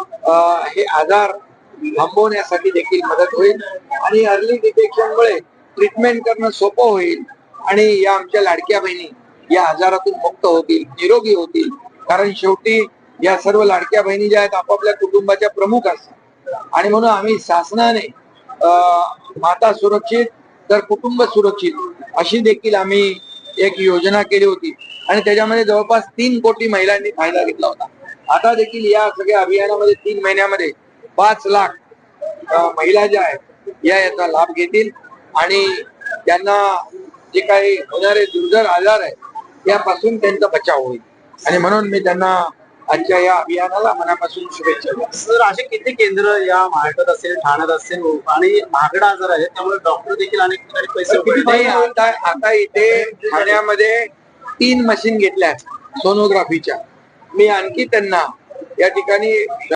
अं, हे आजार थांबवण्यासाठी देखील मदत होईल आणि अर्ली डिटेक्शनमुळे ट्रीटमेंट करणं सोपं होईल आणि या आमच्या लाडक्या बहिणी या आजारातून मुक्त होतील निरोगी होतील. कारण शेवटी या सर्व लाडक्या बहिणी ज्या आहेत आपापल्या कुटुंबाच्या प्रमुख असतात. आणि म्हणून आम्ही शासनाने अं, माता सुरक्षित तर कुटुंब सुरक्षित अशी देखील आम्ही एक योजना केली होती. आणि त्याच्यामध्ये जवळपास तीन कोटी महिलांनी फायदा घेतला होता. आता देखील या सगळ्या अभियानामध्ये तीन महिन्यामध्ये पाच लाख महिला ज्या आहेत या याचा लाभ घेतील. आणि त्यांना जे काही होणारे दुर्धर आजार आहेत त्यापासून त्यांचा बचाव होईल. आणि म्हणून मी त्यांना आजच्या या अभियानाला मनापासून शुभेच्छा. सर असे किती केंद्र या महाराष्ट्रात असेल ठाण्यात असेल आणि महागडा आजार आहे त्यामुळे डॉक्टर देखील अनेक ठिकाणी पैसे आता आता इथे ठाण्यामध्ये तीन मशीन घेतल्या सोनोग्राफीच्या. मी आणखी त्यांना या ठिकाणी